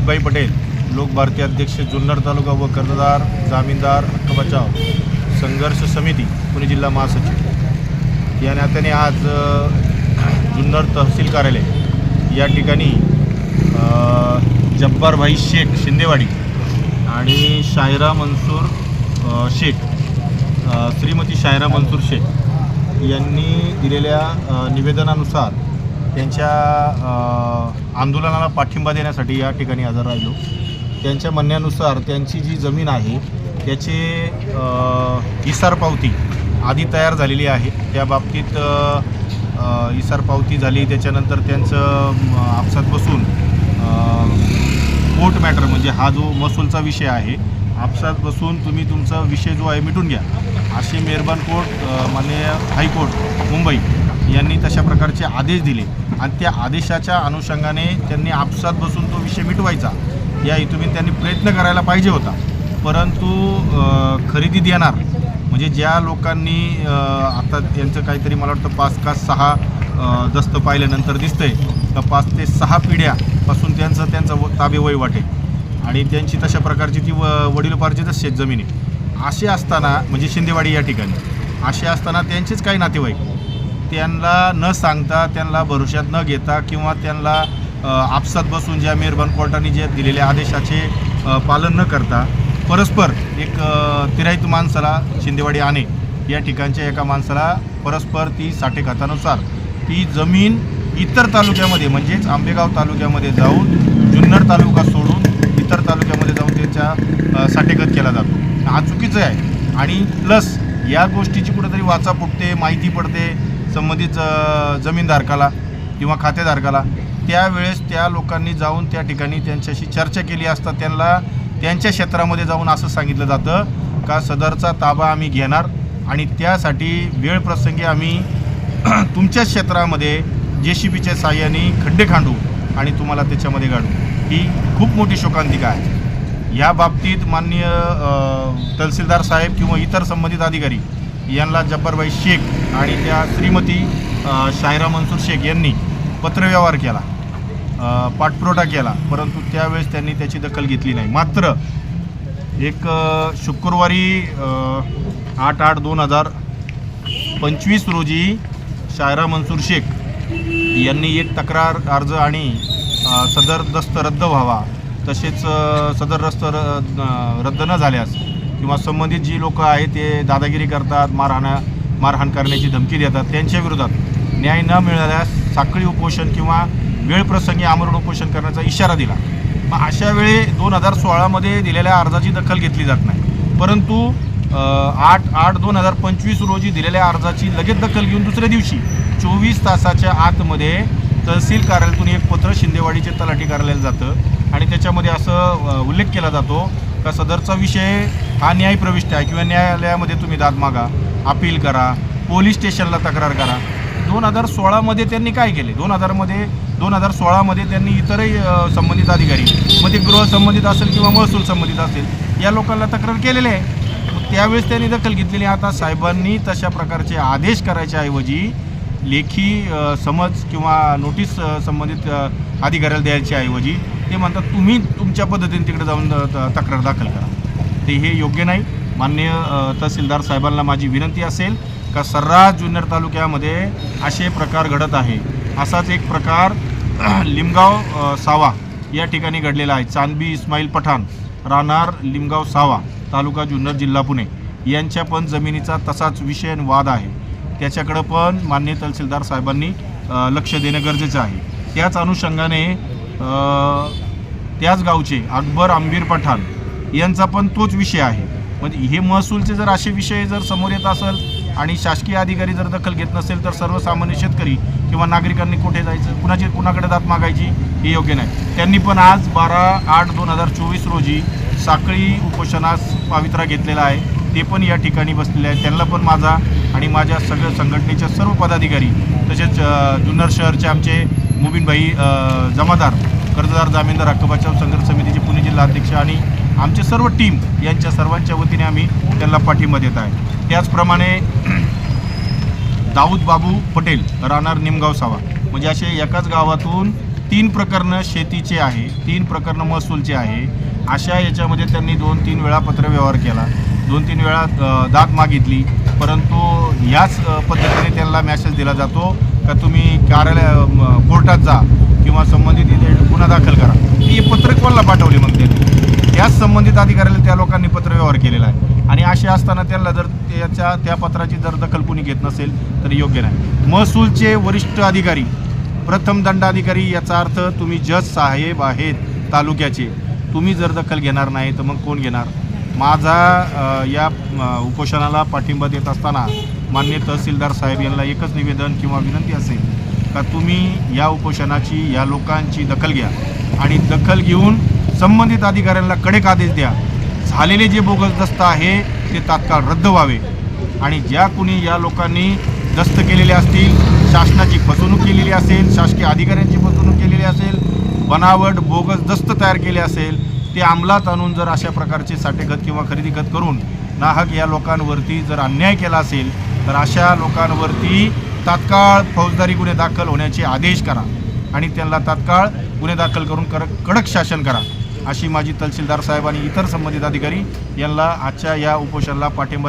भारतीय अध्यक्ष जुन्नर तालुका व कर्जदार जामीनदार हक्क बचाव संघर्ष समिती पुणे जिल्हा महासचिव. या नात्याने आज जुन्नर तहसील कार्यालय या ठिकाणी जब्बारभाई शेख शिंदेवाडी आणि शायरा मंसूर शेख श्रीमती शायरा मंसूर शेख यांनी दिलेल्या निवेदनानुसार त्यांच्या आंदोलनाला पाठिंबा देण्यासाठी या ठिकाणी हजर राहिलो. त्यांच्या म्हणण्यानुसार त्यांची जी जमीन आहे त्याचे इसार पावती आधी तयार झालेली आहे. त्या बाबतीत इसार पावती झाली त्याच्यानंतर त्यांचं आपसात बसून कोर्ट मॅटर म्हणजे हा जो महसूलचा विषय आहे आपसात बसून तुम्ही तुमचा विषय जो आहे मिटून घ्या. असे मेहरबान कोर्ट माननीय हायकोर्ट मुंबई यांनी तशा प्रकारचे आदेश दिले. आणि त्या आदेशाच्या अनुषंगाने त्यांनी आपसात बसून तो विषय मिटवायचा. या हेतूने त्यांनी प्रयत्न करायला पाहिजे होता. परंतु खरेदी देणार म्हणजे ज्या लोकांनी आता त्यांचं काहीतरी मला वाटतं पाच का सहा दस्त पाहिल्यानंतर दिसतंय तर पाच ते सहा पिढ्यापासून त्यांचं त्यांचं व- ताबेवय वाटेल. आणि त्यांची तशा प्रकारची ती व वडिलोपार्जितच शेत जमीन असे असताना म्हणजे शिंदेवाडी या ठिकाणी असे असताना त्यांचेच काही नातेवाईक त्यांना न सांगता त्यांना भरोश्यात न घेता किंवा त्यांना आपसात बसून ज्या मेहरबान कोर्टाने जे दिलेल्या आदेशाचे पालन न करता परस्पर एक तिराईत माणसाला शिंदेवाडी आणे या ठिकाणच्या एका माणसाला परस्पर ती साठेखतानुसार ती जमीन इतर तालुक्यामध्ये म्हणजेच आंबेगाव तालुक्यामध्ये जाऊन जुन्नर तालुका सोडून इतर तालुक्यामध्ये जाऊन त्याच्या साठेखत केला जातो. हा चुकीचं आहे. आणि प्लस या गोष्टीची कुठेतरी वाचा फुटते माहिती पडते संबंधित जमीनधारकाला किंवा खातेधारकाला त्यावेळेस त्या लोकांनी जाऊन त्या ठिकाणी त्यांच्याशी चर्चा केली असता त्यांना त्यांच्या क्षेत्रामध्ये जाऊन असं सांगितलं जातं का सदरचा ताबा आम्ही घेणार आणि त्यासाठी वेळ प्रसंगी आम्ही तुमच्या क्षेत्रामध्ये जे सी बीच्या साह्याने खड्डे खांडू आणि तुम्हाला त्याच्यामध्ये गाडू. ही खूप मोठी शोकांतिका आहे. या बाबतीत माननीय तहसीलदार साहेब किंवा इतर संबंधित अधिकारी यांना जब्बारबाई शेख आणि त्या श्रीमती शायरा मनसूर शेख यांनी पत्रव्यवहार केला पाठपुरवठा केला परंतु त्यावेळेस त्यांनी त्याची दखल घेतली नाही. मात्र एक शुक्रवारी आठ आठ दोन हजार पंचवीस रोजी शायरा मनसूर शेख यांनी एक तक्रार अर्ज आणि सदर दस्त रद्द व्हावा तसेच सदर रस्त रद्द न झाल्यास किंवा संबंधित जी लोक आहेत ते दादागिरी करतात मारहाण मारहाण करण्याची धमकी देतात त्यांच्या विरोधात न्याय न मिळाल्यास साखळी उपोषण किंवा वेळ प्रसंगी आमरण उपोषण करण्याचा इशारा दिला. मग अशा वेळी दोन हजार सोळामध्ये दिलेल्या अर्जाची दखल घेतली जात नाही. परंतु आठ आठ दोन हजार पंचवीस रोजी दिलेल्या अर्जाची लगेच दखल घेऊन दुसऱ्या दिवशी चोवीस तासाच्या आतमध्ये तहसील कार्यालयातून एक पत्र शिंदेवाडीचे तलाठी कार्यालयाला जातं आणि त्याच्यामध्ये असं उल्लेख केला जातो का सदरचा विषय हा न्यायप्रविष्ट आहे किंवा न्यायालयामध्ये तुम्ही दाद मागा अपील करा पोलीस स्टेशनला तक्रार करा. दोन हजार सोळामध्ये त्यांनी काय केले? दोन हजारमध्ये दोन हजार सोळामध्ये त्यांनी इतरही संबंधित अधिकारी मग ते गृह संबंधित असेल किंवा महसूल संबंधित असेल या लोकांना तक्रार केलेली आहे. त्यावेळेस त्यांनी दखल घेतलेली आता साहेबांनी तशा प्रकारचे आदेश करायच्या ऐवजी लेखी समज किंवा नोटीस संबंधित अधिकाऱ्याला द्यायच्या ऐवजी ते म्हणतात तुम्ही तुमच्या पद्धतीने तिकडे जाऊन तक्रार दाखल करा. ते हे योग्य नाही. मान्य तहसीलदार साहेबांना माझी विनंती असेल का सर्रास जुन्नर तालुक्यामध्ये असे प्रकार घडत आहे. असाच एक प्रकार लिमगाव सावा या ठिकाणी घडलेला आहे. चांदबी इस्माईल पठाण राहणार लिमगाव सावा तालुका जुन्नर जिल्हा पुणे यांच्या पण जमिनीचा तसाच विषय आणि वाद आहे. त्याच्याकडं पण माननीय तहसीलदार साहेबांनी लक्ष देणं गरजेचं आहे. त्याच अनुषंगाने त्याच गावचे अकबर आंबीर पठाण यांचा पण तोच विषय आहे. म्हणजे हे महसूलचे जर असे विषय जर समोर येत असेल आणि शासकीय अधिकारी जर दखल घेत नसेल तर सर्वसामान्य शेतकरी किंवा नागरिकांनी कुठे जायचं कुणाची कुणाकडे दात मागायची हे योग्य नाही. त्यांनी पण आज बारा आठ दोन हजार चोवीस रोजी साखळी उपोषणास पावित्रा घेतलेला आहे. ते पण या ठिकाणी बसलेले आहेत. त्यांना पण माझा आणि माझ्या सगळ्या संघटनेच्या सर्व पदाधिकारी तसेच जुन्नर शहरचे आमचे मुबीनभाई जमादार कर्जदार जामीनदार हक्क संघर्ष समितीचे पुणे जिल्हा अध्यक्ष आणि आमचे सर्व टीम यांच्या सर्वांच्या वतीने आम्ही त्यांना पाठिंबा देत आहे. त्याचप्रमाणे दाऊद बाबू पटेल राहणार निमगाव सावा म्हणजे असे एकाच गावातून तीन प्रकरणं शेतीचे आहे तीन प्रकरणं महसूलचे आहे. अशा याच्यामध्ये त्यांनी दोन तीन वेळा पत्रव्यवहार केला. दोन तीन वेळा दाद मागितली. परंतु याच पद्धतीने त्यांना मॅसेज दिला जातो का तुम्ही कार्यालय कोर्टात जा किंवा संबंधित गुन्हा दाखल करा. ती पत्रक कोणाला पाठवली मग त्यांनी? त्याच संबंधित अधिकाऱ्याला त्या लोकांनी पत्रव्यवहार केलेला आहे. आणि असे असताना त्यांना जर त्याच्या त्या पत्राची जर दखल कुणी घेत नसेल तर योग्य नाही. महसूलचे वरिष्ठ अधिकारी प्रथम दंडाधिकारी याचा अर्थ तुम्ही जज साहेब आहेत तालुक्याचे. तुम्ही जर दखल घेणार नाही तर मग कोण घेणार? माझा या उपोषणाला पाठिंबा देत असताना मान्य तहसीलदार साहेब यांना एकच निवेदन किंवा विनंती असेल का तुम्ही या उपोषणाची या लोकांची दखल घ्या. आणि दखल घेऊन संबंधित अधिकाऱ्यांना कडक आदेश द्या. झालेले जे बोगस दस्त आहे ते तात्काळ रद्द व्हावे. आणि ज्या कुणी या लोकांनी दस्त केलेले असतील शासनाची फसवणूक केलेली असेल शासकीय अधिकाऱ्यांची फसवणूक केलेली असेल बनावट बोगस दस्त तयार केले असेल ते अंमलात आणून जर अशा प्रकारचे साठेखत किंवा खरेदी खत करून नाहक या लोकांवरती जर अन्याय केला असेल तर अशा लोकांवरती तात्काळ फौजदारी गुन्हे दाखल होण्याचे आदेश करा. आणि त्यांना तात्काळ गुन्हे दाखल करून कडक कडक शासन करा. अशी माझी तहसीलदार साहेब आणि इतर संबंधित अधिकारी यांना आजच्या या उपोषणाला पाठिंबा